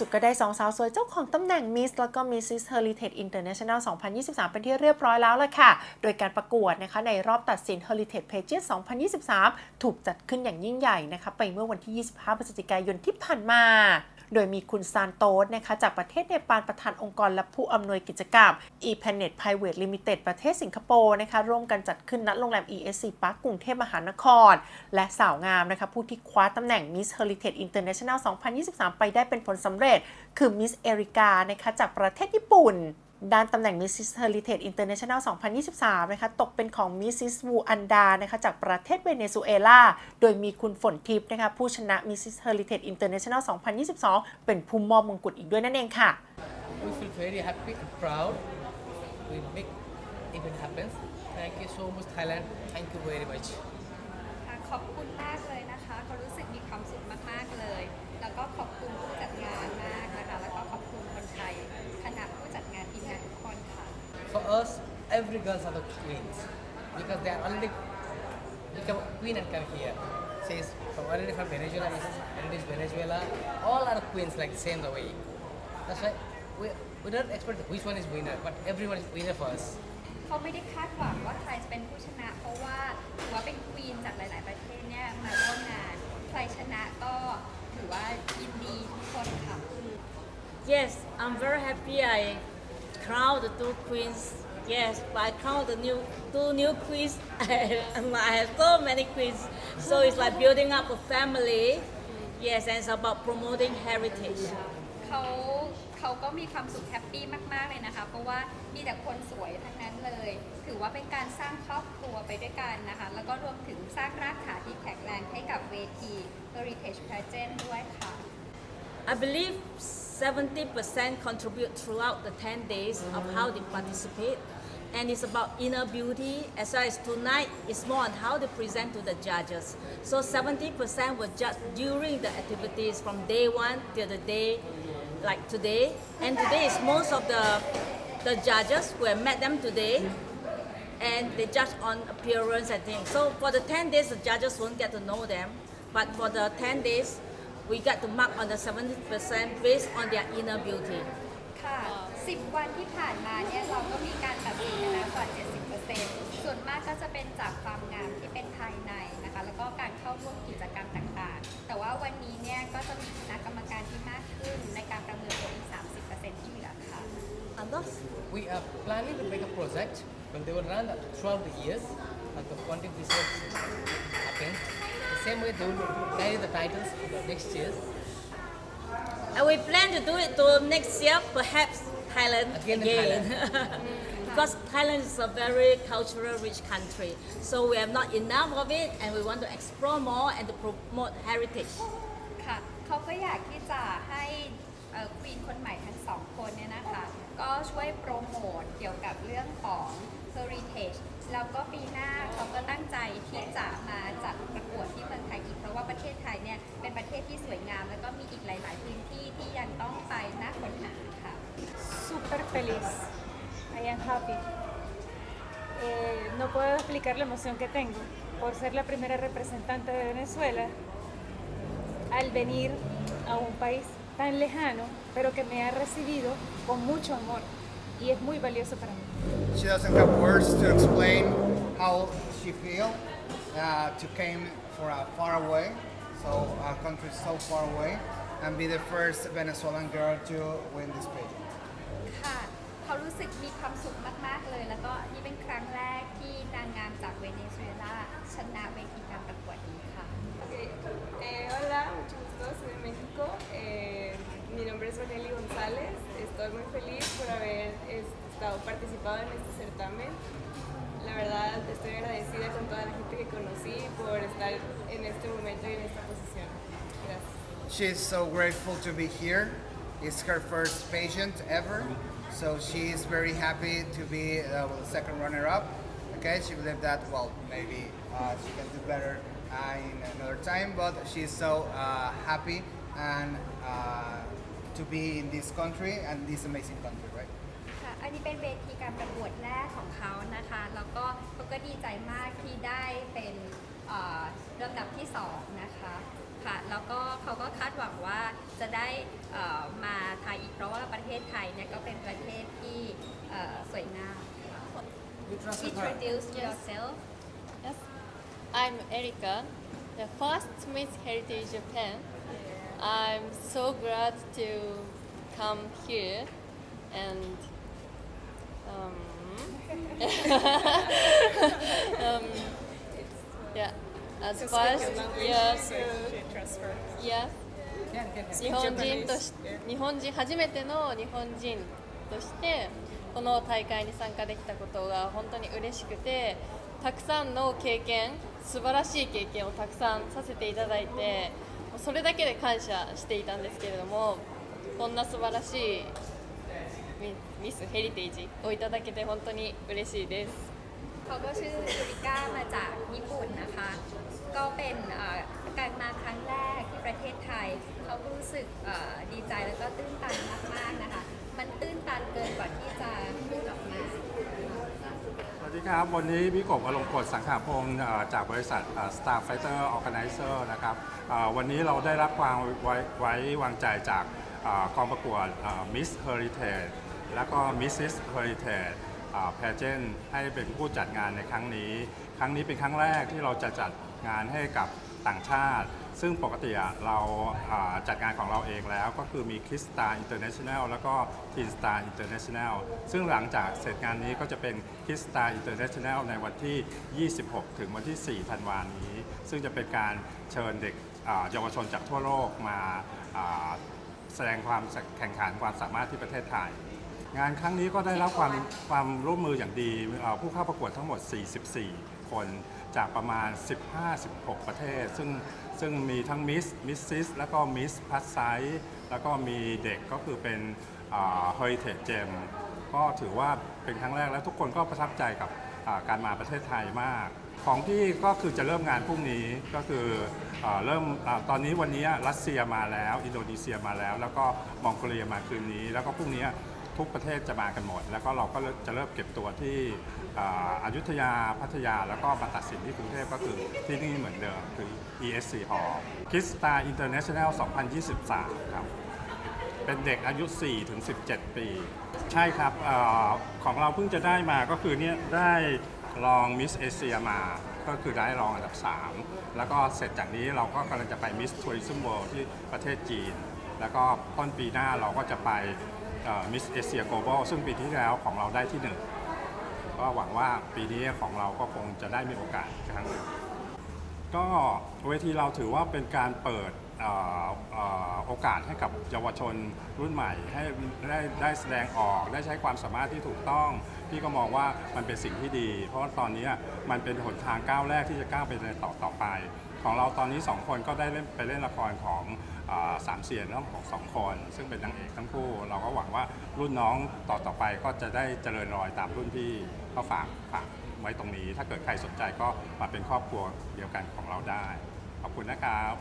สุดก็ได้สองสาวสวยเจ้าของตำแหน่ง Miss แล้วก็ Mrs. Heritage International 2023 เป็นที่เรียบร้อยแล้วล่ะค่ะ โดยการประกวดนะคะในรอบตัดสิน Heritage Pageant 2023 ถูกจัดขึ้นอย่างยิ่งใหญ่นะคะไปเมื่อวันที่ 25 พฤศจิกายนที่ผ่านมา โดยมีคุณซานโตสนะคะจากประเทศเนปาลประธานองค์กรและผู้อำนวยกิจกรรม e-planet private limited ประเทศสิงคโปร์นะคะร่วมกันจัดขึ้นณโรงแรม ESC Park กรุงเทพมหานคร และสาวงามนะคะผู้ที่คว้าตำแหน่ง Miss Heritage International 2023 ไปได้เป็นผลสำเร็จ คือ Miss Erika นะคะจากประเทศญี่ปุ่น ด้านตำแหน่ง Mrs. Heritage International 2023 นะคะ ตกเป็นของ Mrs. Wu Anda นะคะ จากประเทศเวเนซุเอลา โดยมีคุณฝนทิพย์นะคะ ผู้ชนะ Mrs. Heritage International 2022 เป็นผู้มอบมงกุฎอีกด้วยนั่นเองค่ะ We feel very happy and proud. We make event happens. Thank you so much, Thailand. Thank you very much. ค่ะขอบคุณมากเลยนะคะเขารู้สึก every girls are the queens because they are already become a queen and come here. Says from already from Venezuela, Mrs. Heritage Venezuela, all are queens like same the way. That's why we, we don't expect which one is winner, but everyone is winner for us. เขาไม่ได้คาดหวังว่าใครจะเป็นผู้ชนะ เพราะว่าถือว่าเป็นควีนจากหลาย ๆ ประเทศเนี่ยมาร่วมงาน ใครชนะก็ถือว่ายินดีทุกคนค่ะ Yes, I'm very happy I crowned the two queens. Yes, but I count the new two new quiz. I have, so many quiz. So it's like building up a family. Yes, and it's about promoting heritage. เขาเขาก็มีความสุขแฮปปี้มาก ๆ เลยนะคะ เพราะว่ามีแต่คนสวยทั้งนั้นเลย ถือว่าเป็นการสร้างครอบครัวไปด้วยกันนะคะ แล้วก็รวมถึงสร้างรากฐานที่แข็งแรงให้กับเวที Heritage Pageant ด้วยค่ะ I believe 70% contribute throughout the 10 days of how they participate. And it's about inner beauty as well as tonight it's more on how they present to the judges. So 70% were judged during the activities from day one till the day like today. And today is most of the the judges who have met them today and they judge on appearance and things. So for the 10 days, the judges won't get to know them. But for the 10 days, we got to mark on the 70% based on their inner beauty. ค่ะ 10 วันที่ผ่านมาเนี่ยเราก็มีการตัดสินกันแล้วกว่า 70%ส่วนมากก็จะเป็นจากความงามที่เป็นภายในนะคะ แล้วก็การเข้าร่วมกิจกรรมต่างๆ แต่ว่าวันนี้เนี่ยก็จะมีคณะกรรมการที่มากขึ้นในการประเมินตัวอีก 30%ที่เหลือค่ะ And thus, We are planning to make a project when they will run throughout the years. Like the quantum research happens. The same way they will carry the titles to the next years. and we plan to do it to next year, perhaps Thailand Again again. in because Thailand is a very cultural rich country. So we have not enough of it and we want to explore more and to promote heritage. ค่ะเขาก็อยากที่จะให้ควีนคนใหม่ทั้งสองคนเนี่ยนะคะ ก็ช่วยโปรโมทเกี่ยวกับเรื่องของ heritage แล้วก็ปีหน้าเขาก็ตั้งใจที่จะมาจัดประกวดที่เมืองไทยอีก เพราะว่าประเทศไทยเนี่ยเป็นประเทศที่สวยงาม แล้วก็มีอีกหลาย ๆ พื้นที่ที่ยังต้องไปน่าค้นหาค่ะ súper feliz. I am happy. Eh, no puedo explicar la emoción que tengo por ser la primera representante de Venezuela al venir a un país tan lejano, pero que me ha recibido con mucho amor y es muy valioso para mí. She doesn't have words to explain how she feel uh, to came from uh, far away, so our country is so far away, and be the first Venezuelan girl to win this pageant. ค่ะ เขารู้สึกมีความสุขมาก ๆ เลย แล้วก็นี่เป็นครั้งแรกที่นางงามจากเวเนซุเอลาชนะเวทีการประกวดนี้ค่ะ Estoy muy feliz por haber estado participado en este certamen. La verdad, estoy agradecida con toda la gente que conocí por estar en este momento y en esta posición. Gracias. She's so grateful to be here. It's her first pageant ever, so she's very happy to be uh, the second runner-up. Okay, she believed that well maybe uh, she can do better uh, in another time, but she's so uh, happy and uh, to be in this country and this amazing country, right? ค่ะอันนี้เป็นเวทีการประกวดแรกของเขานะคะ แล้วก็เขาก็ดีใจมากที่ได้เป็นเอ่อลำดับที่สองนะคะค่ะ แล้วก็เขาก็คาดหวังว่าจะได้เอ่อมาไทยอีกเพราะว่าประเทศไทยเนี่ยก็เป็นประเทศที่เอ่อสวยงาม You translate her. Introduce yourself Yes, I'm Erika, the first Miss Heritage Japan. I'm so glad to come here and um, um, yeah, as first yes, yes. Can. 日本人とし日本人初めての日本人としてこの大会に参加できたことが本当に嬉しくてたくさんの経験素晴らしい経験をたくさんさせていただいてそれだけで感謝していたんですけれどもこんな素晴らしいミミスヘリテージをいただけて本当に嬉しいです เขาก็ชื่อยูริก้ามาจากญี่ปุ่นนะคะ ก็เป็นเอ่อการมาครั้งแรกที่ประเทศไทย เขาก็รู้สึกเอ่อดีใจแล้วก็ตื้นตันมากๆนะคะ มันตื้นตันเกินกว่าที่จะพูดออกมา ส วัสดีครับ วันนี้พี่กบอลงกฎสังขาพงศ์จากบริษัท Star Fighter Organizer นะครับวันนี้เราได้รับความไว้ไววางใจจากกองประกวด Miss Heritage แล้วก็ Mrs Heritage Pageant ให้เป็นผู้จัดงานในครั้งนี้ ครั้งนี้เป็นครั้งแรกที่เราจะจัดงานให้กับต่างชาติ ซึ่งปกติอะเราอ่าจัดงานของเราเองแล้วก็คือมี Kiss Star International แล้วก็ Teen Star International ซึ่งหลังจากเสร็จงานนี้ก็จะเป็น Kiss Star International ในวันที่ 26 ถึงวันที่ 4 ธันวานี้ ซึ่งจะเป็นการเชิญเด็กอ่าเยาวชนจากทั่วโลกมาอ่าแสดงความแข่งขันความสามารถที่ประเทศไทย งานครั้งนี้ก็ได้รับความความร่วมมืออย่างดีเอ่อผู้เข้าประกวดทั้งหมด 44 คนจากประมาณ 15-16 ประเทศ ซึ่งซึ่งมีทั้งมิสมิสซิสแล้วก็มิสพัสไซแล้วก็มีเด็กก็คือเป็นเฮอริเทจเจมก็ถือว่าเป็นครั้งแรกแล้วทุกคนก็ประทับใจกับการมาประเทศไทยมาก ของพี่ก็คือจะเริ่มงานพรุ่งนี้ก็คือเอ่อเริ่มอตอนนี้วันนี้รัสเซียมาแล้ว อินโดนีเซียมาแล้ว แล้วก็มองโกเลียมาคืนนี้ แล้วก็พรุ่งนี้ ทุกประเทศจะมากันหมด แล้วก็เราก็จะเริ่มเก็บตัวที่อายุธยาพัทยา แล้วก็มาตัดสินที่กรุงเทพก็คือที่นี่เหมือนเดิมคือ ESC Hall Kids Star International 2023 ครับ เป็นเด็กอายุ 4 ถึง 17 ปี ใช่ครับอของเราเพิ่งจะได้มาก็คือเนี่ยได้รองมิสเอเชียมาก็คือได้รองอันดับ 3 แล้วก็เสร็จจากนี้เราก็กำลังจะไปมิสทัวริซึมเวิลด์ที่ประเทศจีน แล้วก็ต้นปีหน้าเราก็จะไป มิสเอเชียโกลบอลซึ่งปีที่แล้วของเราได้ที่หนึ่งก็หวังว่าปีนี้ของเราก็คงจะได้มีโอกาสอีกครั้งหนึ่งก็เวทีเราถือว่าเป็นการเปิดโอกาสให้กับเยาวชนรุ่นใหม่ ให้ได้ได้แสดงออกได้ใช้ความสามารถที่ถูกต้อง พี่ก็มองว่ามันเป็นสิ่งที่ดี เพราะตอนนี้มันเป็นหนทางก้าวแรกที่จะก้าวไปในต่อต่อไป ของเราตอนนี้สองคนก็ได้เล่นไปเล่นละครของออสามเสียนทั้งของสองคน ซึ่งเป็นนางเอกทั้งคู่ เราก็หวังว่ารุ่นน้องต่อต่อไปก็จะได้เจริญรอยตามรุ่นพี่ก็ฝากฝากไว้ตรงนี้ ถ้าเกิดใครสนใจก็มาเป็นครอบครัวเดียวกันของเราได้ ขอบคุณนะครับ